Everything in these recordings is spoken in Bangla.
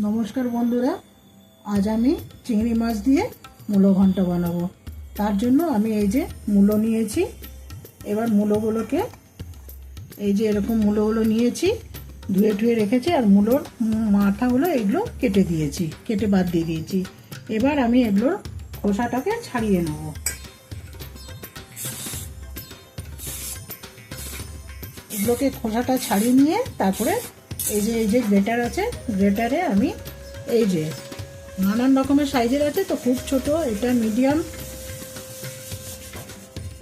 নমস্কার বন্ধুরা, আজ আমি চিংড়ি মাছ দিয়ে মূলো ঘন্ট বানাবো। তার জন্য আমি এই যে মূলো নিয়েছি, এবার মূলোগুলোকে এই যে এরকম মূলোগুলো নিয়েছি, ধুয়ে ধুয়ে রেখেছি, আর মূলোর মাথাগুলো এগুলো কেটে দিয়েছি, কেটে বাদ দিয়ে দিয়েছি। এবার আমি এগুলোর খোসাটাকে ছাড়িয়ে নেব। এগুলোকে খোসাটা ছাড়িয়ে নিয়ে তারপরে এই যে এই যে গ্রেটার আছে, গ্রেটারে আমি এই যে নানান রকমের সাইজের আছে, তো খুব ছোট, এটা মিডিয়াম,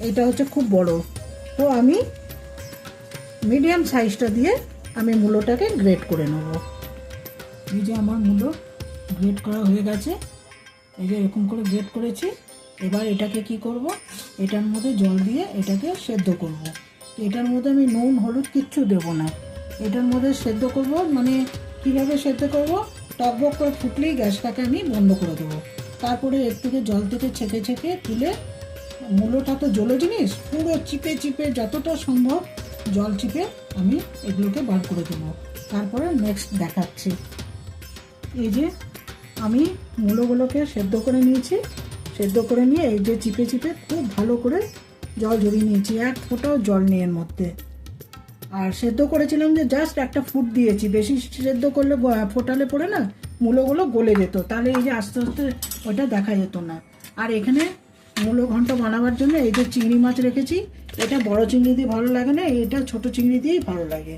এটা হচ্ছে খুব বড়। তো আমি মিডিয়াম সাইজটা দিয়ে আমি মূলোটাকে গ্রেট করে নেব। এই যে আমার মূলো গ্রেট করা হয়ে গেছে। এই যে এরকম করে গ্রেট করেছি। এবার এটাকে কি করব? এটার মধ্যে জল দিয়ে এটাকে সেদ্ধ করব। এটার মধ্যে আমি নুন, হলুদ কিচ্ছু দেব না। এটার মধ্যে সেদ্ধ করব মানে কীভাবে সেদ্ধ করব? টকবক করে ফুটলেই গ্যাসটাকে আমি বন্ধ করে দেবো। তারপরে এর থেকে জল থেকে ছেঁকে ছেঁকে তুলে, মূলোটা তো জলো জিনিস, পুরো চিপে চিপে যতটা সম্ভব জল চিপে আমি এগুলোকে বার করে দেবো। তারপরে নেক্সট দেখাচ্ছি। এই যে আমি মূলোগুলোকে সেদ্ধ করে নিয়েছি। সেদ্ধ করে নিয়ে এই যে চিপে চিপে খুব ভালো করে জল ঝরিয়ে নিয়েছি, এক ফোঁটাও জল নেই এর মধ্যে। আর সেদ্ধ করেছিলাম যে জাস্ট একটা ফুট দিয়েছি। বেশি সেদ্ধ করলে ফোটালে পড়ে না মূলোগুলো গলে যেত। তাহলে এই যে আস্তে আস্তে ওটা দেখা যেত না। আর এখানে মূলো ঘন্ট বানাবার জন্য এই যে চিংড়ি মাছ রেখেছি, এটা বড় চিংড়ি দিয়ে ভালো লাগে না, এটা ছোট চিংড়ি দিয়েই ভালো লাগে।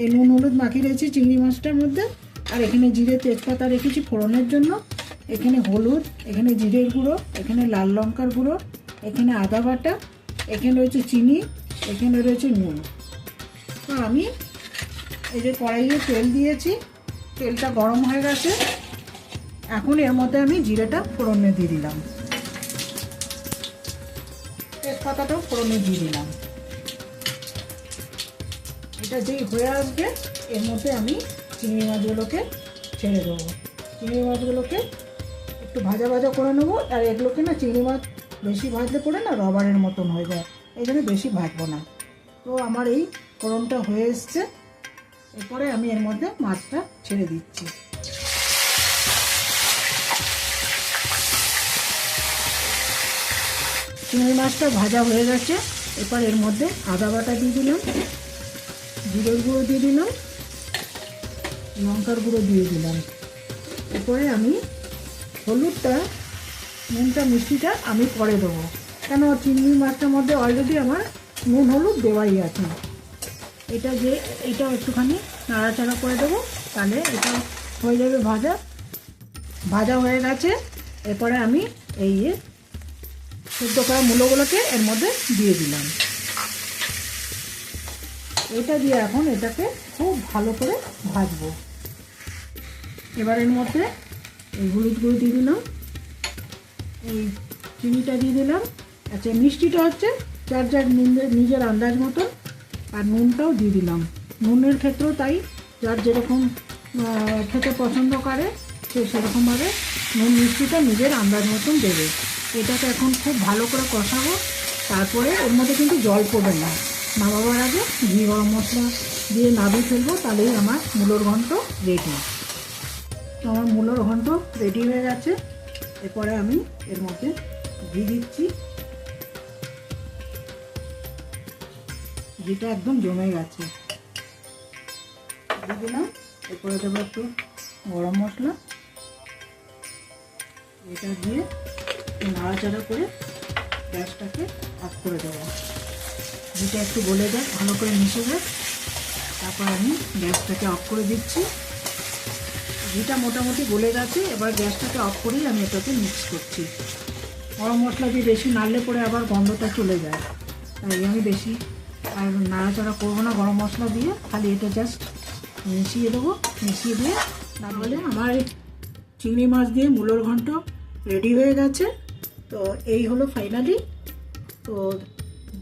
এই নুন হলুদ মাখিয়ে রেখেছি চিংড়ি মাছটার মধ্যে। আর এখানে জিরে তেজপাতা রেখেছি ফোড়নের জন্য। এখানে হলুদ, এখানে জিরের গুঁড়ো, এখানে লাল লঙ্কার গুঁড়ো, এখানে আদা বাটা, এখানে রয়েছে চিনি, এখানে রয়েছে নুন। তো আমি এই যে কড়াইয়ে তেল দিয়েছি, তেলটা গরম হয়ে গেছে। এখন এর মধ্যে আমি জিরেটা ফোড়নে দিয়ে দিলাম। তেজপাতাটাও ফোড়নে দিয়ে দিলাম। এটা যেই হয়ে আসবে, এর মধ্যে আমি চিংড়ি মাছগুলোকে ছেড়ে দেবো। চিংড়ি মাছগুলোকে একটু ভাজা ভাজা করে নেব। আর এগুলোকে না চিংড়ি মাছ বেশি ভাজলে পরে না রবারের মতন হয়ে যায়। এই জন্য বেশি ভাজবো না। তো আমার এই ফোড়নটা হয়ে এসছে। এরপরে আমি এর মধ্যে মাছটা ছেড়ে দিচ্ছি। চিংড়ি মাছটা ভাজা হয়ে গেছে। এরপর এর মধ্যে আদা বাটা দিয়ে দিলাম, জিরের গুঁড়ো দিয়ে দিলাম, লঙ্কার গুঁড়ো দিয়ে দিলাম। এরপরে আমি হলুদটা, নুনটা, মিষ্টিটা আমি পরে দেবো। কেন? চিংড়ি মাছটার মধ্যে অলরেডি আমার নুন, হলুদ দেওয়াই আছে। এটা যে এটাও একটুখানি নাড়াচাড়া করে দেবো, তাহলে এটা হয়ে যাবে ভাজা। ভাজা হয়ে গেছে, এরপরে আমি এই যে সেদ্ধ করা মূলোগুলোকে এর মধ্যে দিয়ে দিলাম। এটা দিয়ে এখন এটাকে খুব ভালো করে ভাজবো। এবার এর মধ্যে এই হলুদ গুঁড়ো দিয়ে দিলাম, এই চিনিটা দিয়ে দিলাম। আচ্ছা মিষ্টিটা হচ্ছে যার নিজের- নিজের আন্দাজ মতন আর নুনটাও দিয়ে দিলাম। নুনের ক্ষেত্রেও তাই, যার যেরকম খেতে পছন্দ করে, সে সেরকমভাবে নুন মিষ্টিটা নিজের আন্দাজ মতন দেবে। এটাকে এখন খুব ভালো করে কষাবো, তারপরে ওর মধ্যে কিন্তু জল পড়বে না। নামাবার আগে ঘি, গরম মশলা দিয়ে নাবিয়ে ফেলব, তাহলেই আমার মূলোর ঘন্ট রেডি আমার মূলোর ঘন্ট রেডি হয়ে গেছে। এরপরে আমি এর মধ্যে ঘি দিচ্ছি। ঘিটা একদম জমে গেছে। দিয়ে দিলাম। এরপরে দেবো একটু গরম মশলা। এটা দিয়ে নাড়াচাড়া করে গ্যাসটাকে অফ করে দেবো। ঘিটা একটু গলে যাক, ভালো করে মিশে যাক। তারপর আমি গ্যাসটাকে অফ করে দিচ্ছি। ঘিটা মোটামুটি গলে গেছে, এবার গ্যাসটাকে অফ করেই আমি এটাকে মিক্স করছি। গরম মশলা দিয়ে বেশি নাড়লে পরে আবার গন্ধটা চলে যায়। তাই আমি বেশি আর নাড়াচাড়া করব না, গরম মশলা দিয়ে। খালি এটা জাস্ট মিশিয়ে দেবো, মিশিয়ে দিয়ে তাহলে আমার চিংড়ি মাছ দিয়ে মূলোর ঘন্ট রেডি হয়ে গেছে। তো এই হলো ফাইনালি তো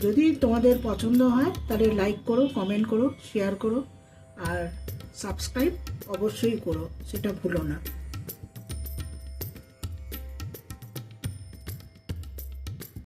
যদি তোমাদের পছন্দ হয়, তাহলে লাইক করো কমেন্ট করো শেয়ার করো, আর সাবস্ক্রাইব অবশ্যই করো, সেটা ভুলো না।